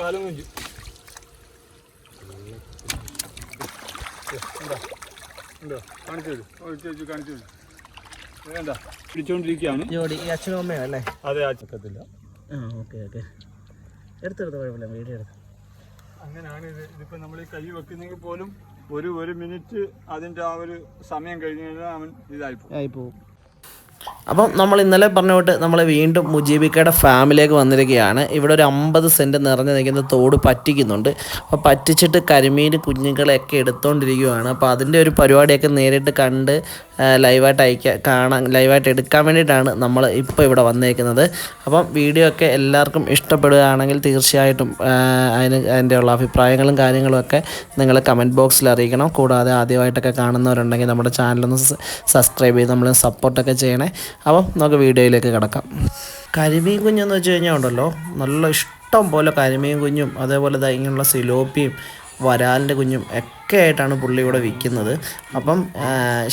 കാലം കുഞ്ചു എന്താ ഉണ്ടോ കാണിച്ചു തരൂ ഒഴിച്ച് കാണിച്ചു തരൂ വേണ്ട പിടിച്ചോണ്ടിരിക്കുകയാണ് ജോഡി ഈ അച്ഛനും അമ്മയോ അല്ലേ അതെ ആ ചക്കത്തില്ല ആ ഓക്കെ ഓക്കെ എടുത്തെടുത്ത് കുഴപ്പമില്ല വീഡിയോ എടുത്ത് അങ്ങനെയാണ് ഇത് ഇതിപ്പോൾ നമ്മൾ ഈ കൈ വെക്കുന്നെങ്കിൽ പോലും ഒരു ഒരു മിനിറ്റ് അതിന്റെ ആ ഒരു സമയം കഴിഞ്ഞ് കഴിഞ്ഞാൽ അവൻ ഇതായി ആയിപ്പോവും അപ്പം നമ്മൾ ഇന്നലെ പറഞ്ഞ വിട്ട് നമ്മൾ വീണ്ടും മുജീബിക്കയുടെ ഫാമിലേക്ക് വന്നിരിക്കുകയാണ്. ഇവിടെ ഒരു അമ്പത് സെന്റ് നിറഞ്ഞു നിൽക്കുന്ന തോട് പറ്റിക്കുന്നുണ്ട്. അപ്പോൾ പറ്റിച്ചിട്ട് കരിമീൻ കുഞ്ഞുങ്ങളെയൊക്കെ എടുത്തുകൊണ്ടിരിക്കുകയാണ് അപ്പോൾ അതിന്റെ ഒരു പരിപാടിയൊക്കെ നേരിട്ട് കണ്ട് ലൈവായിട്ട് അയക്കാൻ കാണാൻ ലൈവായിട്ട് എടുക്കാൻ വേണ്ടിയിട്ടാണ് നമ്മൾ ഇപ്പോൾ ഇവിടെ വന്നേക്കുന്നത്. അപ്പം വീഡിയോ ഒക്കെ എല്ലാവർക്കും ഇഷ്ടപ്പെടുകയാണെങ്കിൽ തീർച്ചയായിട്ടും അതിന് അതിന്റെ ഉള്ള അഭിപ്രായങ്ങളും കാര്യങ്ങളും ഒക്കെ നിങ്ങൾ കമന്റ് ബോക്സിൽ അറിയിക്കണം. കൂടാതെ ആദ്യമായിട്ടൊക്കെ കാണുന്നവരുണ്ടെങ്കിൽ നമ്മുടെ ചാനലൊന്ന് സബ്സ്ക്രൈബ് ചെയ്ത് നമ്മൾ സപ്പോർട്ടൊക്കെ ചെയ്യണേ. അപ്പം നമുക്ക് വീഡിയോയിലേക്ക് കിടക്കാം. കരിമീൻ കുഞ്ഞെന്ന് വെച്ച് കഴിഞ്ഞാൽ ഉണ്ടല്ലോ നല്ല ഇഷ്ടം പോലെ കരിമീൻ കുഞ്ഞും അതേപോലെ ഇങ്ങനെയുള്ള സിലോപ്പിയും വരാലിന്റെ കുഞ്ഞും ഒക്കെ ആയിട്ടാണ് പുള്ളി ഇവിടെ വിൽക്കുന്നത്. അപ്പം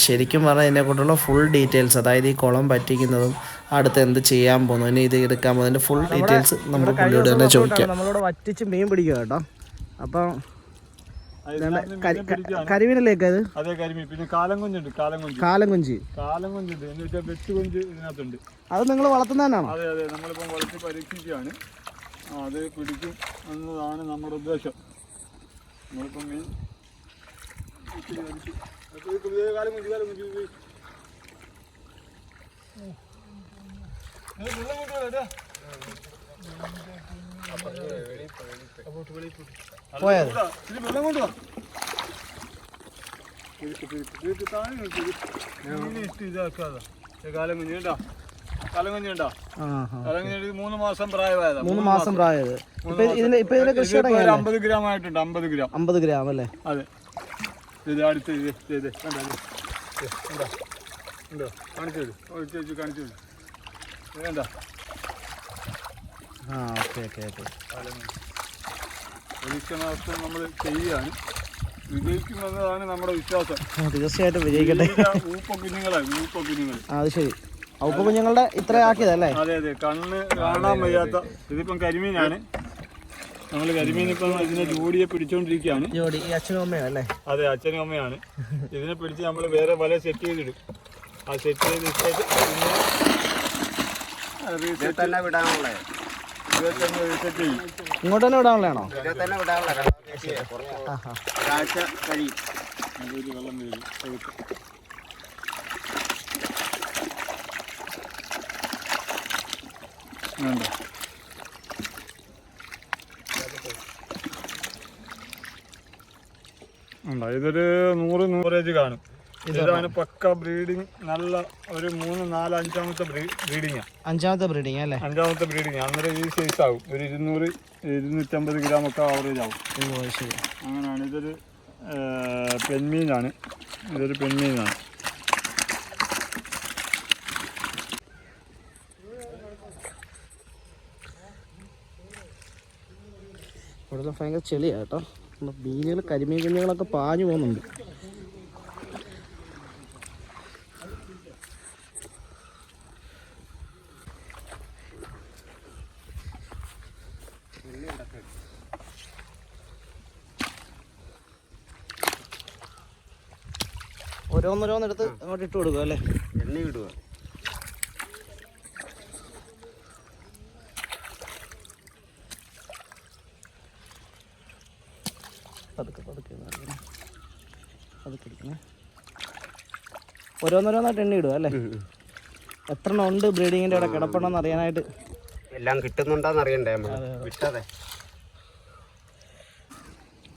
ശരിക്കും പറഞ്ഞാൽ ഇതിനെക്കുറിച്ചുള്ള ഫുൾ ഡീറ്റെയിൽസ് അതായത് ഈ കുളം പറ്റിക്കുന്നതും അടുത്ത് എന്ത് ചെയ്യാൻ പോകുന്നു ഇനി ഇത് എടുക്കാൻ പോകുന്നതിന്റെ ഫുൾ ഡീറ്റെയിൽസ് നമുക്ക് പുള്ളിയോട് തന്നെ ചോദിക്കാം. നമ്മളോട് വറ്റിച്ച് മീൻ പിടിക്കുക കേട്ടോ. അപ്പം കരിമീനല്ലേക്ക് അത്? അതേ കരിമീൻ. പിന്നെ കാലം കുഞ്ഞുണ്ട് കാലം കുഞ്ച് കാലം കുഞ്ചി കാലം കുഞ്ഞുണ്ട് എന്ന് വെച്ചാൽ വെച്ച് കുഞ്ച് ഇതിനകത്തുണ്ട്. അത് നിങ്ങൾ വളർത്തുന്നതാണോ അതെ അതെ. നമ്മളിപ്പം വളർത്തി പരീക്ഷിക്കുകയാണ്. അത് പിടിക്കും എന്നതാണ് നമ്മുടെ ഉദ്ദേശം. നമ്മളിപ്പം മീൻ കാലം കുഞ്ച് കാലം കുഞ്ച് ഏ. പോയത് വെള്ളം കൊണ്ടുവാ മൂന്ന് മാസം പ്രായമായതാ. മൂന്ന് മാസം പ്രായത് ഇപ്പൊ ഇതിന്റെ ഇപ്പൊ ഇതിന്റെ കൃഷി അമ്പത് ഗ്രാം ആയിട്ടുണ്ട് അമ്പത് ഗ്രാം. അമ്പത് ഗ്രാം അല്ലേ? അതെ. ഇത് അടുത്ത് ഇത് കാണിച്ചു കാണിച്ചു ഇത് കണ്ടോ? ആ ഓക്കെ ഓക്കെ ഓക്കെ. പരീക്ഷണാർത്ഥം നമ്മൾ ചെയ്യുകയാണ്. വിജയിക്കുമെന്നതാണ് നമ്മുടെ വിശ്വാസം. തീർച്ചയായിട്ടും വിജയിക്കട്ടെ. അത് ശരി. ഔപ്പ കുഞ്ഞുങ്ങളുടെ ഇത്ര ആക്കിയതല്ലേ അതെ അതെ. കണ്ണ് കാണാൻ വയ്യാത്ത ഇതിപ്പം കരിമീനാണ്. നമ്മൾ കരിമീൻ ഇപ്പം ഇതിനെ ജോഡിയെ പിടിച്ചോണ്ടിരിക്കുകയാണ്. ജോഡി ഈ അച്ഛനും അമ്മയാണ് അല്ലേ? അതെ അച്ഛനും അമ്മയാണ്. ഇതിനെ പിടിച്ച് നമ്മൾ വേറെ വല സെറ്റ് ചെയ്തിടും. ആ സെറ്റ് ചെയ്ത് പിന്നെ തന്നെ വിടാനുള്ള. ഇങ്ങോട്ട് തന്നെ വിടാനുള്ളതാണോ ഇതൊരു നൂറ് നൂറേജ് കാണും. ഇതാണ്. പക്ക ബ്രീഡിങ്. നല്ല ഒരു മൂന്ന് നാല് അഞ്ചാമത്തെ ബ്രീഡിങ്ങാ. അഞ്ചാമത്തെ ബ്രീഡിങ് അല്ലേ? അഞ്ചാമത്തെ ബ്രീഡിങ് അന്നേരം ഈ സൈസ് ആവും. ഒരു ഇരുന്നൂറ് ഇരുന്നൂറ്റമ്പത് ഗ്രാം ഒക്കെ ആവറേജ് ആവും. ശരി. അങ്ങനെയാണ്. ഇതൊരു പെൻമീനാണ്. പെൺമീനാണ് ഇതൊരു പെൺമീനാണ് ഇവിടുത്തെ ഭയങ്കര ചെളിയാട്ടോ മീനുകൾ കരിമീൻ കുഞ്ഞുങ്ങളൊക്കെ പാഞ്ഞു പോകുന്നുണ്ട്. ഓരോന്നോരോന്നെടുത്ത് അങ്ങോട്ട് ഇട്ട് കൊടുക്കുക അല്ലേ? എണ്ണ ഇടുക. പതുക്കെ പതുക്കെ. പതുക്കെ എടുക്കണേ ഓരോന്നോരോന്നായിട്ട് എണ്ണ ഇടുക അല്ലേ? എത്ര എണ്ണം ഉണ്ട് ബ്രീഡിങ്ങിന്റെ അവിടെ കിടപ്പണമെന്ന് അറിയാനായിട്ട്? എല്ലാം കിട്ടുന്നുണ്ടോന്ന് അറിയണ്ടേ വിട്ടതെ.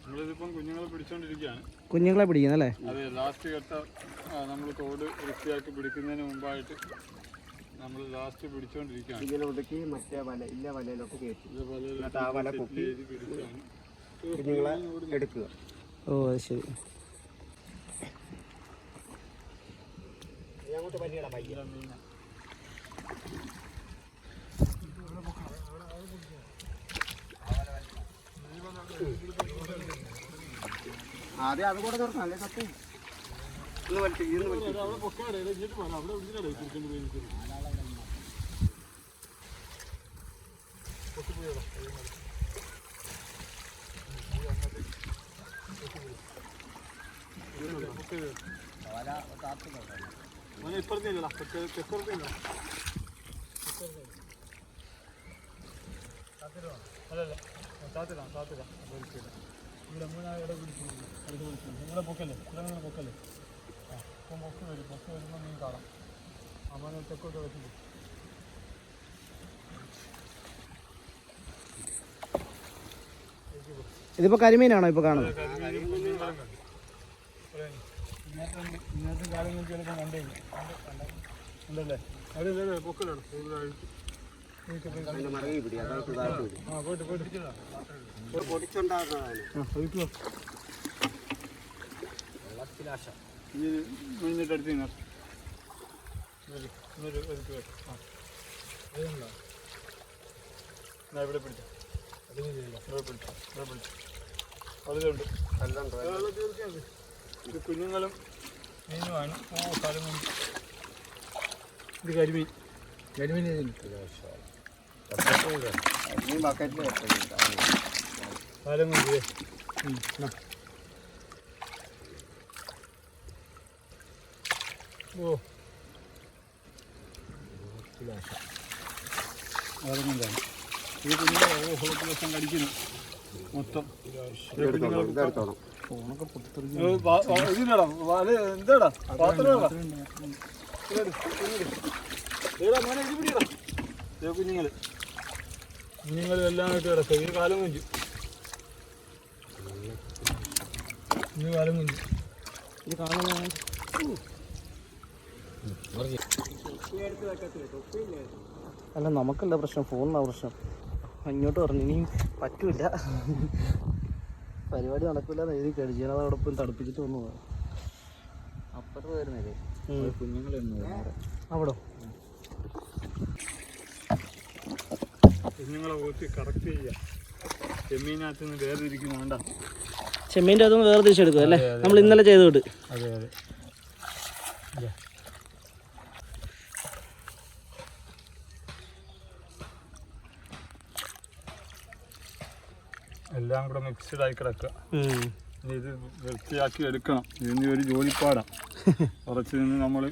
നമ്മളിതിപ്പം കുഞ്ഞുങ്ങളെ പിടിച്ചോണ്ടിരിക്കുകയാണ്. കുഞ്ഞുങ്ങളെ പിടിക്കുന്ന അല്ലേ അതെ ലാസ്റ്റ് ഘട്ട നമ്മൾ തോട് വൃത്തിയാക്കി പിടിക്കുന്നതിന് മുമ്പായിട്ട് നമ്മൾ ലാസ്റ്റ് പിടിച്ചോണ്ടിരിക്കുകയാണ്. ഇങ്ങനെ ഒതുക്കി മറ്റേ വല ഇല്ല വലയിലോട്ട് കയറ്റി. എന്നിട്ട് ആ വല പൊക്കി കുഞ്ഞുങ്ങളെ എടുക്കുക. ഓ അത് ശരി. അങ്ങോട്ട് വലിയ പയ്യ. ആദ്യം അത് കൂടെ തുറക്കണം അല്ലേ സത്യം ഇന്ന് വലിച്ചു ഇന്ന് വലിച്ചു ഇപ്പുറത്തേക്കല്ല ചെപ്പുറത്തേക്കല്ല അല്ലല്ല താത്തില്ല താത്തില്ല ഇവിടെ മൂന്നാ ഇവിടെ പിടിക്കുന്നു അടുത്ത് പിടിക്കുന്നു നിങ്ങളെ പൊക്കല്ലേ? ഇവിടെ നിങ്ങൾ പൊക്കല്ലേ? ആ ഇപ്പം പൊക്ക് വരും. പൊക്ക് വരുമ്പോൾ മീൻ കാണാം. അമ്മ തെക്കോട്ട് വെച്ചിട്ട്. ഇതിപ്പോ കരിമീനാണോ ഇപ്പൊ കാണുന്നത്? ഇന്നത്തെ കാലങ്ങളിൽ കൊണ്ട്. ചിലപ്പോൾ കണ്ടേ ഉണ്ടല്ലേ? അവിടെ പൊക്കലാണ്. കൂടുതലായിട്ട് പോയിട്ട് പോയിട്ട്. പൊടിച്ചുണ്ടാകുന്നതാണ് വെള്ളത്തിലാശ മഞ്ഞിട്ട് അടുത്ത് ഇവിടെ പിടിച്ചോ. അതിന് ചെയ്യില്ല ഇവിടെ പിടിച്ചോ. ഇവിടെ പിടിച്ചോ. അതിലുണ്ട് കല്ലുണ്ട് ഇത് കുഞ്ഞുങ്ങളും മീനുമാണ്. ഓ കൊണ്ട് ഇത് കരിമീൻ. കരിമീൻ നീ ബക്കറ്റിൽ സ്ഥലം കൊണ്ട്. ഓ അതുകൊണ്ടാണ് ഈ കുഞ്ഞുങ്ങളെ ഓരോ കടിക്കുന്നു എല്ലാം ഈ കാലം കുഞ്ചു ഇത് കാലം കുഞ്ചു ഇത് കാണുന്ന അല്ല നമുക്കല്ല പ്രശ്നം. ഫോണിനാ പ്രശ്നം. അങ്ങോട്ട് പറഞ്ഞു. ഇനിയും പറ്റൂല. പരിപാടി നടക്കില്ല എന്ന് എഴുതി കഴിച്ചു അതോടൊപ്പം തണുപ്പിച്ചിട്ട് വന്നു അപ്പുറത്ത് വരുന്നില്ലേ അവിടെ കുഞ്ഞുങ്ങളെ ഊത്തി കറക്റ്റ് ചെയ്യുക ചെമ്മീനകത്ത് നിന്ന് വേർതിരിക്കുന്ന വേണ്ട അതും വേറെ തിരിച്ചെടുക്കും അല്ലേ? നമ്മൾ ഇന്നലെ ചെയ്തോട്ട്. അതെ അതെ. എല്ലാം കൂടെ മിക്സ്ഡ് ആയി കിടക്കുക. ഇത് വൃത്തിയാക്കി എടുക്കണം. ഇതിന് ഒരു ജോലിപ്പാടാണ് കുറച്ച് നിന്ന് നമ്മൾ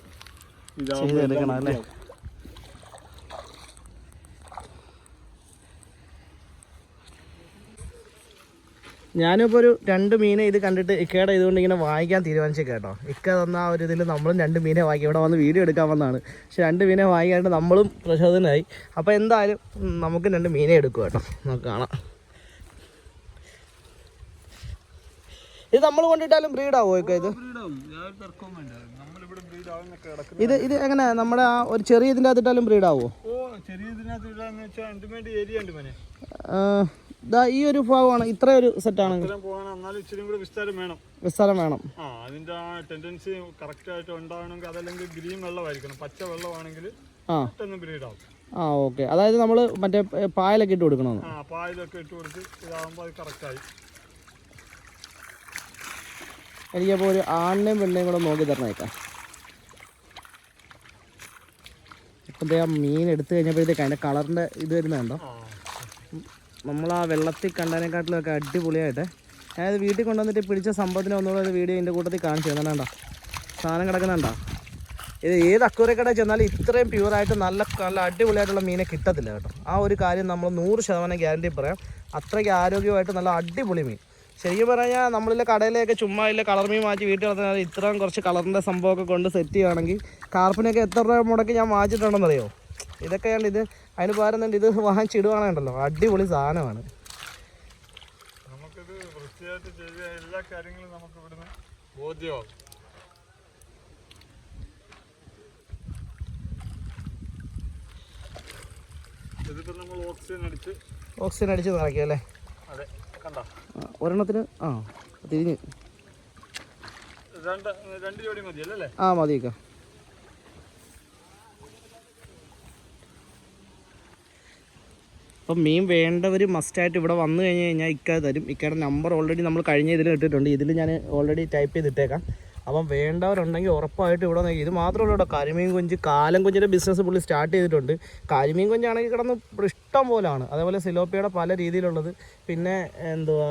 ചെയ്തെടുക്കണം ഞാനിപ്പോൾ ഒരു രണ്ട് മീനെ ഇത് കണ്ടിട്ട് ഇക്കയുടെ ഇതുകൊണ്ട് ഇങ്ങനെ വാങ്ങിക്കാൻ തീരുമാനിച്ചു കേട്ടോ. ഇക്ക തന്ന ആ ഒരു ഇതിൽ നമ്മളും രണ്ട് മീനെ വാങ്ങി. ഇവിടെ വന്ന് വീഡിയോ എടുക്കാൻ വന്നതാണ് പക്ഷെ രണ്ട് മീനെ വാങ്ങിക്കാണ്ട് നമ്മളും പ്രചോദനമായി അപ്പോൾ എന്തായാലും നമുക്ക് രണ്ട് മീനെ എടുക്കും കേട്ടോ. നമുക്ക് കാണാം. ഇത് നമ്മൾ കൊണ്ടിട്ടാലും ഇത് ബ്രീഡ് ആവുന്നൊക്കെ കിടക്കുന്ന ഇത് ഇത് എങ്ങനെ? നമ്മുടെ ആ ഒരു ചെറിയ ഇതിന്റെ അകത്തിട്ടാലും ബ്രീഡാവോ? ഓ ചെറിയ ഇതിനകത്ത് ഏരിയ ഉണ്ട് ഇതാ ഈ ഒരു ഭാഗമാണ്. ഇത്ര ഒരു സെറ്റാണ് വിസ്താരം വേണം. അതിന്റെ ടെൻഡൻസി കറക്റ്റ് ആയിട്ട് ഉണ്ടാവണമെങ്കിൽ അതല്ലെങ്കിൽ ഗ്രീൻ വെള്ളമായിരിക്കണം. പച്ച വെള്ളമാണെങ്കിൽ പെട്ടെന്ന് ബ്രീഡ് ആവും. ആ ഓക്കെ അതായത് നമ്മൾ മറ്റേ പായലൊക്കെ ഇട്ട് കൊടുക്കണം പായലൊക്കെ ഇട്ട് കൊടുത്ത് ഇതാകുമ്പോൾ അത് കറക്റ്റായി എനിക്കപ്പോൾ ഒരു ആണിനെയും പെണ്ണിനെയും കൂടെ നോക്കി തരണേക്കാം. ഇപ്പം ആ മീൻ എടുത്തു കഴിഞ്ഞപ്പോഴത്തേക്ക് അതിന്റെ കളറിന്റെ ഇത് വരുന്നുണ്ടോ നമ്മൾ ആ വെള്ളത്തിൽ കണ്ടതിനെക്കാട്ടിലൊക്കെ അടിപൊളിയായിട്ട്. ഞാനത് വീട്ടിൽ കൊണ്ടുവന്നിട്ട് പിടിച്ച സംഭവത്തിന് ഒന്നുകൂടെ ഒരു വീഡിയോ എന്റെ കൂട്ടത്തിൽ കാണിച്ചു തന്നിട്ടുണ്ടോ സാധനം കിടക്കുന്നുണ്ടോ ഇത് ഏത് അക്വരക്കട ചെന്നാലും ഇത്രയും പ്യൂറായിട്ട് നല്ല നല്ല അടിപൊളിയായിട്ടുള്ള മീനെ കിട്ടത്തില്ല കേട്ടോ. ആ ഒരു കാര്യം നമ്മൾ നൂറ് ശതമാനം ഗ്യാരണ്ടി പറയാം. അത്രയ്ക്ക് ആരോഗ്യമായിട്ട് നല്ല അടിപൊളി മീൻ. ശരിക്കും പറഞ്ഞാൽ നമ്മളിലെ കടയിലേക്ക് ചുമ്മാ ഇല്ല കളർ മീൻ മാറ്റി വീട്ടിൽ വളർത്തുന്നത് ഇത്രയും കുറച്ച് കളറിന്റെ സംഭവമൊക്കെ കൊണ്ട് സെറ്റ് ചെയ്യുകയാണെങ്കിൽ കാർപ്പിനൊക്കെ എത്ര രൂപ മുടക്കി ഞാൻ വാങ്ങിച്ചിട്ടുണ്ടെന്നറിയോ? ഇതൊക്കെയാണ് ഇത് അതിന് പകരം തന്നെ ഇത് വാങ്ങിച്ചിടുവാണുണ്ടല്ലോ. അടിപൊളി സാധനമാണ്. നമുക്കിത് വൃത്തിയായിട്ട് ചെയ്ത എല്ലാ കാര്യങ്ങളും നമുക്ക് ഇവിടുന്ന് ഇതിപ്പോൾ നമ്മൾ ഓക്സിജൻ അടിച്ച് ഓക്സിജൻ അടിച്ച് നിറയ്ക്കുക അല്ലേ? അതെ കണ്ടോ? ഒരെണ്ണത്തിന് ആ തിരിഞ്ഞ്. രണ്ട് രണ്ട് ജോഡി മതിയല്ലേ അല്ലേ? ആ മതിയൊക്കെ. അപ്പം മീൻ വേണ്ടവർ മസ്റ്റായിട്ട് ഇവിടെ വന്നു കഴിഞ്ഞ് കഴിഞ്ഞാൽ ഇക്ക തരും. ഇക്കയുടെ നമ്പർ ഓൾറെഡി നമ്മൾ കഴിഞ്ഞ ഇതിൽ ഇട്ടിട്ടുണ്ട്. ഇതിൽ ഞാൻ ഓൾറെഡി ടൈപ്പ് ചെയ്തിട്ടേക്കാം. അപ്പം വേണ്ടവരുണ്ടെങ്കിൽ ഉറപ്പായിട്ട് ഇവിടെ നോക്കി ഇത് മാത്രമല്ല കേട്ടോ. കരിമീൻ കുഞ്ച് കാലം കുഞ്ചിന്റെ ബിസിനസ് പുള്ളി സ്റ്റാർട്ട് ചെയ്തിട്ടുണ്ട്. കരിമീൻ കുഞ്ചാണെങ്കിൽ കിടന്ന് ഇഷ്ടം പോലാണ്. അതേപോലെ സിലോപ്പിയുടെ പല രീതിയിലുള്ളത്. പിന്നെ എന്തുവാ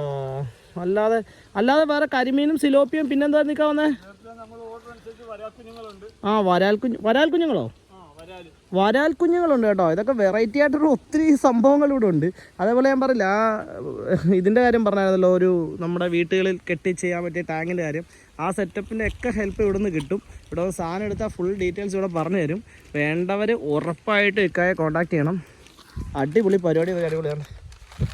അല്ലാതെ അല്ലാതെ വേറെ കരിമീനും സിലോപ്പിയും പിന്നെന്താ നിൽക്കാവുന്നേ ആ വരാൽ കുഞ്ഞ് വരാൽ കുഞ്ഞുങ്ങളോ? വരാൽ കുഞ്ഞുങ്ങളുണ്ട് കേട്ടോ. ഇതൊക്കെ വെറൈറ്റി ആയിട്ടുള്ള ഒത്തിരി സംഭവങ്ങൾ ഇവിടെ ഉണ്ട്. അതേപോലെ ഞാൻ പറയില്ല ആ ഇതിന്റെ കാര്യം പറഞ്ഞായിരുന്നല്ലോ ഒരു നമ്മുടെ വീട്ടുകളിൽ കെട്ടി ചെയ്യാൻ പറ്റിയ ടാങ്കിന്റെ കാര്യം. ആ സെറ്റപ്പിന്റെ ഒക്കെ ഹെൽപ്പ് ഇവിടെ നിന്ന് കിട്ടും. ഇവിടെ നിന്ന് സാധനം എടുത്താൽ ഫുൾ ഡീറ്റെയിൽസ് ഇവിടെ പറഞ്ഞു തരും. വേണ്ടവർ ഉറപ്പായിട്ട് ഇക്കായെ കോൺടാക്ട് ചെയ്യണം. അടിപൊളി പരിപാടി അടിപൊളിയാണ്.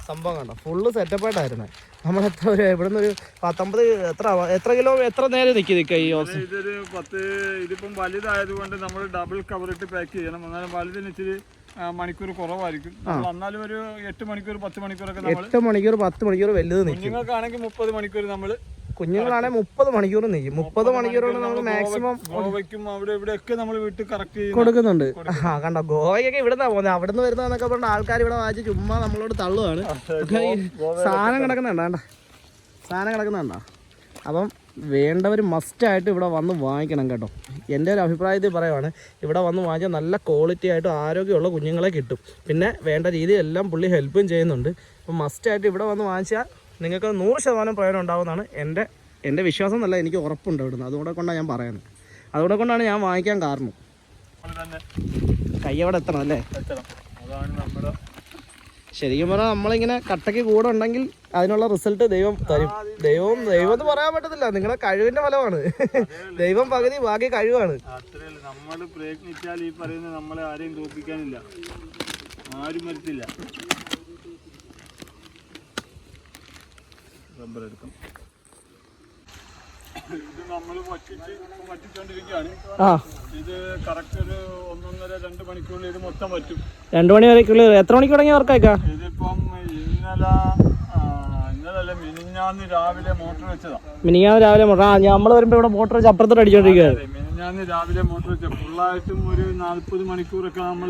സംഭവം കണ്ടോ? ഫുള്ള് സെറ്റപ്പായിട്ടായിരുന്നേ നമ്മൾ എത്ര ഒരു ഇവിടെ നിന്ന് ഒരു പത്തൊമ്പത് എത്ര എത്ര കിലോ എത്ര നേരം നിൽക്കി നിൽക്കുക ഈ ഓസ് ഇതൊരു പത്ത് ഇതിപ്പം വലുതായതുകൊണ്ട് നമ്മൾ ഡബിൾ കവർ ഇട്ട് പാക്ക് ചെയ്യണം. എന്നാലും വലുതിന് ഇച്ചിരി മണിക്കൂർ കുറവായിരിക്കും. ഒരു എട്ട് മണിക്കൂർ പത്ത് മണിക്കൂറൊക്കെ എട്ട് മണിക്കൂർ പത്ത് മണിക്കൂർ വലുത് നിൽക്കും നിങ്ങൾക്കാണെങ്കിൽ മുപ്പത് മണിക്കൂർ നമ്മൾ കുഞ്ഞുങ്ങളാണെങ്കിൽ മുപ്പത് മണിക്കൂർ നീക്കും. മുപ്പത് മണിക്കൂർ കൊണ്ട് നമ്മൾ മാക്സിമം ഗോവയ്ക്കും അവിടെ ഇവിടെയൊക്കെ നമ്മൾ വീട്ടിൽ കറക്റ്റ് കൊടുക്കുന്നുണ്ട്. ആ കണ്ടോ? ഗോവയ്ക്കൊക്കെ ഇവിടെ നിന്നാ പോകുന്നത് അവിടെ നിന്ന് വരുന്നതെന്നൊക്കെ പറഞ്ഞ ആൾക്കാർ ഇവിടെ വായിച്ച് ചുമ്മാ നമ്മളോട് തള്ളുവാണ്. സാധനം കിടക്കുന്നുണ്ടോ വേണ്ട സാധനം കിടക്കുന്നുണ്ടോ അപ്പം വേണ്ടവർ മസ്റ്റായിട്ട് ഇവിടെ വന്ന് വാങ്ങിക്കണം കേട്ടോ. എന്റെ ഒരു അഭിപ്രായത്തിൽ പറയുവാണ് ഇവിടെ വന്ന് വാങ്ങിച്ചാൽ നല്ല ക്വാളിറ്റി ആയിട്ട് ആരോഗ്യമുള്ള കുഞ്ഞുങ്ങളെ കിട്ടും. പിന്നെ വേണ്ട രീതിയിലെല്ലാം പുള്ളി ഹെൽപ്പും ചെയ്യുന്നുണ്ട്. അപ്പം മസ്റ്റായിട്ട് ഇവിടെ വന്ന് വാങ്ങിച്ചാൽ നിങ്ങൾക്ക് നൂറ് ശതമാനം പ്രയോജനം ഉണ്ടാവുമെന്നാണ് എന്റെ എന്റെ വിശ്വാസം എന്നല്ല എനിക്ക് ഉറപ്പുണ്ട് ഇവിടുന്ന്. അതുകൂടെ കൊണ്ടാണ് ഞാൻ പറയുന്നത്. അതുകൂടെ കൊണ്ടാണ് ഞാൻ വാങ്ങിക്കാൻ കാരണം. കൈയവിടെ എത്തണം അല്ലേ? ശരിക്കും പറഞ്ഞാൽ നമ്മളിങ്ങനെ കട്ടയ്ക്ക് കൂടെ ഉണ്ടെങ്കിൽ അതിനുള്ള റിസൾട്ട് ദൈവം തരും. ദൈവം ദൈവം എന്ന് പറയാൻ പറ്റത്തില്ല. നിങ്ങളുടെ കഴിവിന്റെ ഫലമാണ്. ദൈവം പകുതി ബാക്കി കഴിവാണ്. നമ്മൾ പ്രയത്നിച്ചാൽ ഈ പറയുന്ന നമ്മളെ ആരെയും തോൽപ്പിക്കാനില്ല. ആരും മരിച്ചില്ല റബ്ബർ എടുക്കും. ഇത് നമ്മൾ വറ്റിച്ച് ആ. ഇത് കറക്റ്റ് ഒരു ഒന്നൊന്നര രണ്ട് മണിക്കൂറിൽ ഇത് മൊത്തം പറ്റും രണ്ടു മണി വരേക്കുള്ള. എത്ര മണിക്ക് തുടങ്ങിയ വർക്കായിക്കാ? ഇതിപ്പം ഇന്നലെ ആ, ഇന്നലല്ല മിനിഞ്ഞാന്ന് രാവിലെ മോട്ടർ വെച്ചതാ. മിനിഞ്ഞാന്ന് രാവിലെ മുട്ട ആ നമ്മൾ വരുമ്പോൾ ഇവിടെ മോട്ടർ വെച്ച് അപ്പുറത്തോട്ട് അടിച്ചോണ്ടിരിക്കുകയാണ് മിനിഞ്ഞാന്ന് രാവിലെ മോട്ടർ വെച്ച ഫുള്ളായിട്ടും ഒരു നാൽപ്പത് മണിക്കൂറൊക്കെ നമ്മൾ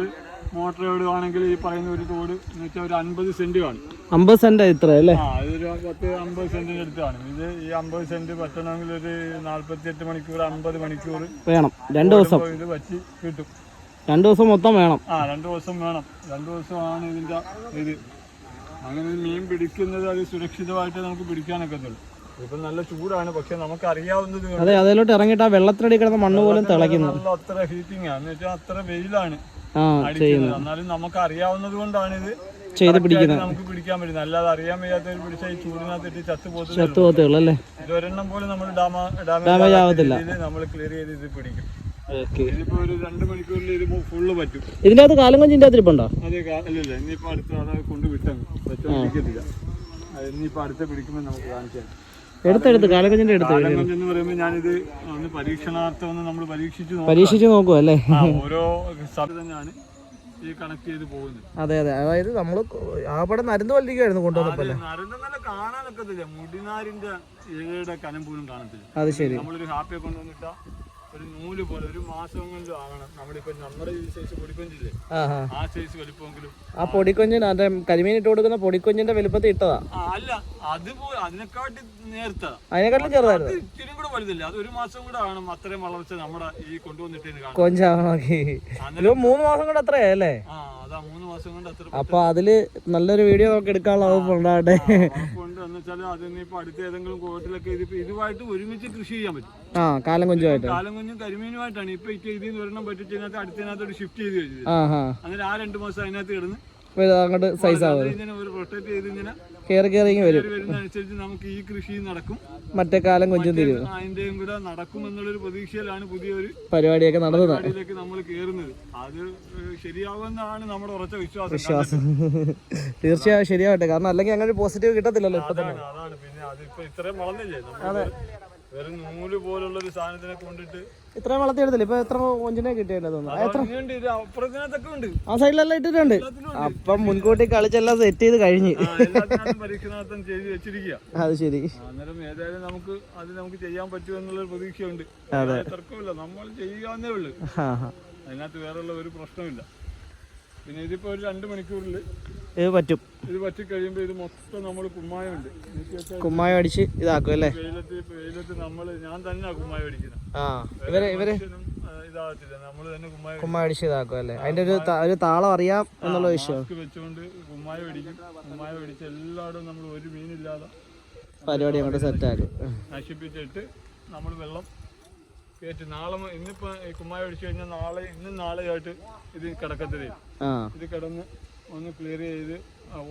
മോട്ടർ ഇടുവാണെങ്കിൽ ഈ പറയുന്ന ഒരു തോട് എന്ന് വെച്ചാൽ ഒരു അൻപത് സെന്റ് കാണും. അമ്പത് സെന്റ് ഇത്ര അല്ലേ? ഇതൊരു പത്ത് അമ്പത് സെന്റിന് അടുത്ത് കാണും ഇത് ഈ അമ്പത് സെന്റ് പറ്റണമെങ്കിൽ ഒരു നാല്പത്തി എട്ട് മണിക്കൂർ അമ്പത് മണിക്കൂർ വേണം. രണ്ട് ദിവസം. ഇത് വച്ച് കിട്ടും. രണ്ട് ദിവസം മൊത്തം വേണം. ആ രണ്ട് ദിവസം വേണം. രണ്ട് ദിവസമാണ് ഇതിന്റെ ഇത്. അങ്ങനെ മീൻ പിടിക്കുന്നത് അത് സുരക്ഷിതമായിട്ട് നമുക്ക് പിടിക്കാനൊക്കത്തുള്ളൂ. ഇപ്പൊ നല്ല ചൂടാണ് പക്ഷെ നമുക്ക് അറിയാവുന്നത് അതെ അതിലോട്ട് ഇറങ്ങിയിട്ട് ആ വെള്ളത്തിനടി കിടന്ന മണ്ണ് പോലും തിളയ്ക്കുന്നു അത്ര ഹീറ്റിംഗ് ആണ് അത്ര വെയിലാണ് എന്നാലും നമുക്ക് അറിയാവുന്നത് കൊണ്ടാണ് ഇത് ചെയ്ത് പിടിക്കുന്നത്. നമുക്ക് പിടിക്കാൻ പറ്റും. അല്ലാതെ അറിയാൻ വയ്യാത്തവർ പിടിച്ച ഈ ചൂടിനകത്തിട്ട് ചത്തുപോത്ത് ചത്തുപോത്തുകൾ അല്ലേ? ഇത് ഒരെണ്ണം പോലും നമ്മൾ ഡാമേജ് ആവത്തില്ല. നമ്മൾ ക്ലിയർ ചെയ്ത് ഇത് പിടിക്കും. ഓക്കെ ഇതിപ്പോ ഒരു രണ്ട് മണിക്കൂറിൽ ഇത് ഫുള്ള് പറ്റും. ഇതിന്റെ അകത്ത് കാലം കൊഞ്ചിന്റെ അകത്ത് ഇരിപ്പുണ്ടോ? അതെ ഇല്ലില്ല ഇനിയിപ്പോ അടുത്ത് കൊണ്ട് അടുത്ത് നമുക്ക് എടുത്തെടുത്ത് കാലം കൊഞ്ചിന്റെ എടുത്ത് കാലം കൊണ്ടെന്ന് പറയുമ്പോൾ ഞാനിത് ഒന്ന് പരീക്ഷണാർത്ഥം നമ്മൾ പരീക്ഷിച്ച് നോക്കാം. നോക്കുക അല്ലേ? ഓരോ തന്നെയാണ് ഈ കണക്ട് ചെയ്ത് പോകുന്നത് അതെ അതെ. അതായത് നമ്മൾ ആ പടം നരുന്ന് വല്ലിക്കായിരുന്നു കൊണ്ടുവന്നപ്പോൾ അല്ലേ? നരന്തന്നല്ല കാണാനൊക്കത്തില്ല മുടിനാരിന്റെ ഇഴയുടെ കനം പോലും കാണത്തില്ല. അത് ശരി. നമ്മളൊരു ഹാപ്പിയെ കൊണ്ടുവന്നിട്ട ഒരു നൂൽ പോലെ ഒരു മാസമെങ്കിലും ആകണം. നമ്മളിപ്പോ നമ്മുടെ ഈ സൈസ് പൊടിക്കൊഞ്ചില്ലേ ആ സൈസ് വലിപ്പമെങ്കിലും ആ പൊടിക്കൊഞ്ചിന് അതെ കരിമീൻ ഇട്ട് കൊടുക്കുന്ന പൊടിക്കൊഞ്ചിന്റെ വലുപ്പത്തിൽ ഇട്ടതാ? അല്ല അത് അതിനെക്കാട്ടി നേരത്തെ അതിനെക്കാട്ടിലും ചെറുതായിരുന്നു. കൂടെ വലുതല്ല. അത് ഒരു മാസം കൂടെ ആകണം അത്രയും വളർച്ച നമ്മുടെ ഈ കൊണ്ടുവന്നിട്ടേന്ന് കാണാം കൊഞ്ചാണോക്കി ഇത് മൂന്ന് മാസം കൂടെ അത്രയാ അപ്പൊ അതിൽ നല്ലൊരു വീഡിയോ നമുക്ക് എടുക്കാനുള്ള വകുപ്പ് ഉണ്ടാവട്ടെ. എന്ന് വെച്ചാൽ അത് അടുത്ത ഏതെങ്കിലും കോട്ടിലൊക്കെ ഇതിപ്പോ ഇതുമായിട്ട് ഒരുമിച്ച് കൃഷി ചെയ്യാൻ പറ്റും. ആ കാലം കൊഞ്ചുമായിട്ട് കാലം കുഞ്ഞും കരിമീനുമായിട്ടാണ്. ഇപ്പൊ ഇതിൽ ഒരെണ്ണം പറ്റിച്ചതിനകത്ത് അടുത്തതിനകത്തോട് ഷിഫ്റ്റ് ചെയ്ത് അങ്ങനെ ആ രണ്ട് മാസം അതിനകത്ത് കിടന്ന് അപ്പൊ അങ്ങോട്ട് സൈസ് ആവും ഇങ്ങനെ ഒരു റൊട്ടേറ്റ് ചെയ്ത് ഇങ്ങനെ കയറി കയറി വരും. വരുന്നതനുസരിച്ച് നമുക്ക് ഈ കൃഷി നടക്കും. മറ്റേ കാലം കൊഞ്ചും തരും. അതിന്റെയും കൂടെ നടക്കും എന്നുള്ളൊരു പ്രതീക്ഷയിലാണ് പുതിയൊരു പരിപാടിയൊക്കെ നടന്നത്. നമ്മൾ കയറുന്നത് അത് ശരിയാവുമെന്നാണ് നമ്മുടെ ഉറച്ച വിശ്വാസം. വിശ്വാസം. തീർച്ചയായും ശരിയാവട്ടെ. കാരണം അല്ലെങ്കിൽ അങ്ങനെ ഒരു പോസിറ്റീവ് കിട്ടത്തില്ലല്ലോ ഇപ്പൊ തന്നെ. അതാണ് പിന്നെ അതിപ്പോ ഇത്രയും വളർന്നില്ലേ? വെറും നൂൽ പോലുള്ള ഒരു സാധനത്തിനെ കൊണ്ടിട്ട് ഇത്രയും വളർത്തി എടുത്തില്ല ഇപ്പൊ എത്ര കൊഞ്ചിനെ കിട്ടിയല്ലോ തോന്നുന്നു? ആ സൈഡിലെല്ലാം ഇട്ടിട്ടുണ്ട്. അപ്പം മുൻകൂട്ടി കളിച്ചെല്ലാം സെറ്റ് ചെയ്ത് കഴിഞ്ഞ്. അത് ശരി. അന്നേരം ഏതായാലും നമുക്ക് അത് നമുക്ക് ചെയ്യാൻ പറ്റും എന്നുള്ളൊരു പ്രതീക്ഷയുണ്ട്. തർക്കമില്ല. നമ്മൾ ചെയ്യാന്നേ ഉള്ളൂ. അതിനകത്ത് വേറെയുള്ള ഒരു പ്രശ്നമില്ല പിന്നെ ഇതിപ്പോ ഒരു രണ്ട് മണിക്കൂറിൽ ഇത് പറ്റും. ഇത് പറ്റി കഴിയുമ്പോൾ ഇത് മൊത്തം നമ്മൾ കുമ്മായമുണ്ട് കുമ്മായം അടിച്ച് ഇതാക്കും അല്ലേ? വെയിലത്ത് വെയിലത്ത് നമ്മൾ ഞാൻ തന്നെ കുമ്മായം അടിക്കുന്നത് ആ ഇവർ ഇവർ ഇതാകത്തില്ല നമ്മൾ തന്നെ കുമ്മായം കുമ്മായം അടിച്ച് ഇതാക്കും അല്ലേ? അതിന്റെ ഒരു ഒരു താളം അറിയാം എന്നുള്ള വിഷയം. വെച്ചുകൊണ്ട് കുമ്മായം അടിക്കും. കുമ്മായം അടിച്ച് എല്ലായിടും നമ്മൾ ഒരു മീനില്ലാതെ പരിപാടി അങ്ങോട്ട് സെറ്റ് ആക്കും. നശിപ്പിച്ചിട്ട് നമ്മൾ വെള്ളം കയറ്റി നാളെ ഇന്നിപ്പോ കുമ്മായം നാളെ കഴിഞ്ഞാൽ നാളെ ഇന്നും നാളെയായിട്ട് ഇത് കിടക്കത്തില്ല ഇത് കിടന്ന് ഒന്ന് ക്ലിയർ ചെയ്ത്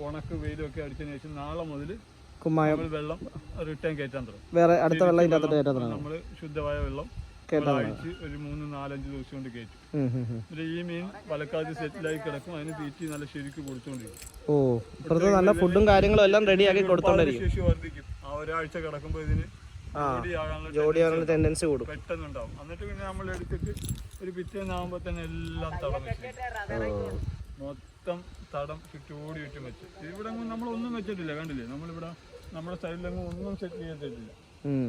ഉണക്ക് വെയിലും ഒക്കെ അടിച്ചതിന് ശേഷം നാളെ മുതൽ കുമ്മായം വെള്ളം റിട്ടേൺ കയറ്റാൻ തുടങ്ങും. വേറെ അടുത്ത വെള്ളം ഇതിന്റെ അകത്തോട്ട് കയറ്റാൻ തുടങ്ങും. നമ്മൾ ശുദ്ധമായ വെള്ളം കഴിച്ച് അഴിച്ച് ഒരു മൂന്ന് നാലഞ്ച് ദിവസം കൊണ്ട് കയറ്റും. എന്നിട്ട് ഈ മീൻ വലക്കാതെ സെറ്റിലായി കിടക്കും. അതിന് തീറ്റി നല്ല ശരിക്ക് കൊടുത്തോണ്ടിരിക്കും ഓ നല്ല ഫുഡും കാര്യങ്ങളും എല്ലാം റെഡിയാക്കി കൊടുത്തോണ്ടിരിക്കും. ശേഷി വർദ്ധിക്കും. ആ ഒരാഴ്ച കിടക്കുമ്പോൾ ഇതിന് ജോഡിയാകാനുള്ള ടെൻഡൻസി കൂടും. പെട്ടെന്നുണ്ടാവും. എന്നിട്ട് പിന്നെ നമ്മൾ എടുത്തിട്ട് ഒരു പിറ്റേന്നാകുമ്പോൾ തന്നെ എല്ലാം തടം വെച്ച്. മൊത്തം തടം ചുറ്റോടി ചുറ്റും വെച്ചു. ഇവിടെ ഒന്നും നമ്മളൊന്നും വെച്ചിട്ടില്ല കണ്ടില്ലേ? നമ്മളിവിടെ നമ്മുടെ സൈഡിലെങ്ങും ഒന്നും സെറ്റ് ചെയ്തിട്ടില്ല.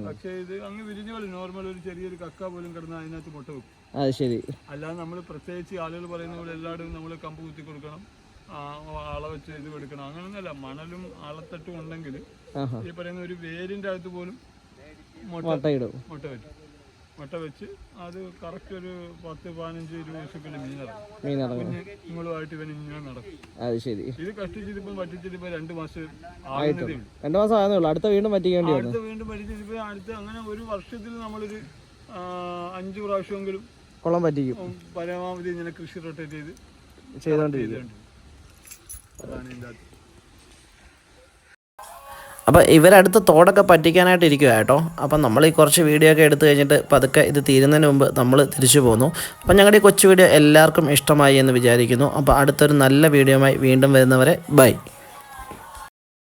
പക്ഷെ ഇത് അങ്ങ് വിരിഞ്ഞ പോലെ നോർമൽ ഒരു ചെറിയൊരു കക്ക പോലും കിടന്ന് അതിനകത്ത് മുട്ട വെക്കും. അത് ശരി. അല്ലാതെ നമ്മൾ പ്രത്യേകിച്ച് ആളുകൾ പറയുന്ന പോലെ എല്ലായിടും നമ്മൾ കമ്പ് കുത്തി കൊടുക്കണം ആളെ വെച്ച് ഇത് കൊടുക്കണം അങ്ങനെയൊന്നുമല്ല മണലും ആളത്തട്ടും ഉണ്ടെങ്കിൽ ഈ പറയുന്ന ഒരു വേരിന്റെ അകത്ത് പോലും മുട്ട ഇടും മുട്ട വെച്ച്. മുട്ട വെച്ച് അത് കറക്റ്റ് ഒരു പത്ത് പതിനഞ്ച് ഇരുപത് ദിവസത്തിൽ മീനിറങ്ങും മീനിറങ്ങും നിങ്ങളുമായിട്ട് ഇവൻ ഇങ്ങനെ നടക്കും. അത് ശരി. ഇത് കഷ്ടിച്ചിട്ടിപ്പം പറ്റിച്ചിട്ടിപ്പം രണ്ട് മാസം രണ്ടു മാസം ആയതേ ഉള്ളൂ. അടുത്ത വീണ്ടും പറ്റിക്കേണ്ടി അടുത്ത വീണ്ടും പറ്റിച്ചിട്ടിപ്പം അടുത്ത അങ്ങനെ ഒരു വർഷത്തിൽ നമ്മളൊരു അഞ്ചു പ്രാവശ്യമെങ്കിലും കുളം പറ്റിക്കും പരമാവധി ഇങ്ങനെ കൃഷി റൊട്ടേറ്റ് ചെയ്ത് ചെയ്തോണ്ടിരിക്കും. അതാണ് ഇതിന്റെ അപ്പോൾ ഇവരടുത്ത് തോടൊക്കെ പറ്റിക്കാനായിട്ട് ഇരിക്കുക കേട്ടോ. അപ്പം നമ്മൾ ഈ കുറച്ച് വീഡിയോ ഒക്കെ എടുത്തു കഴിഞ്ഞിട്ട് പതുക്കെ ഇത് തീരുന്നതിന് മുമ്പ് നമ്മൾ തിരിച്ചു പോന്നു. അപ്പം ഞങ്ങളുടെ ഈ കൊച്ചു വീഡിയോ എല്ലാവർക്കും ഇഷ്ടമായി എന്ന് വിചാരിക്കുന്നു. അപ്പോൾ അടുത്തൊരു നല്ല വീഡിയോയുമായി വീണ്ടും വരുന്നവരെ ബൈ.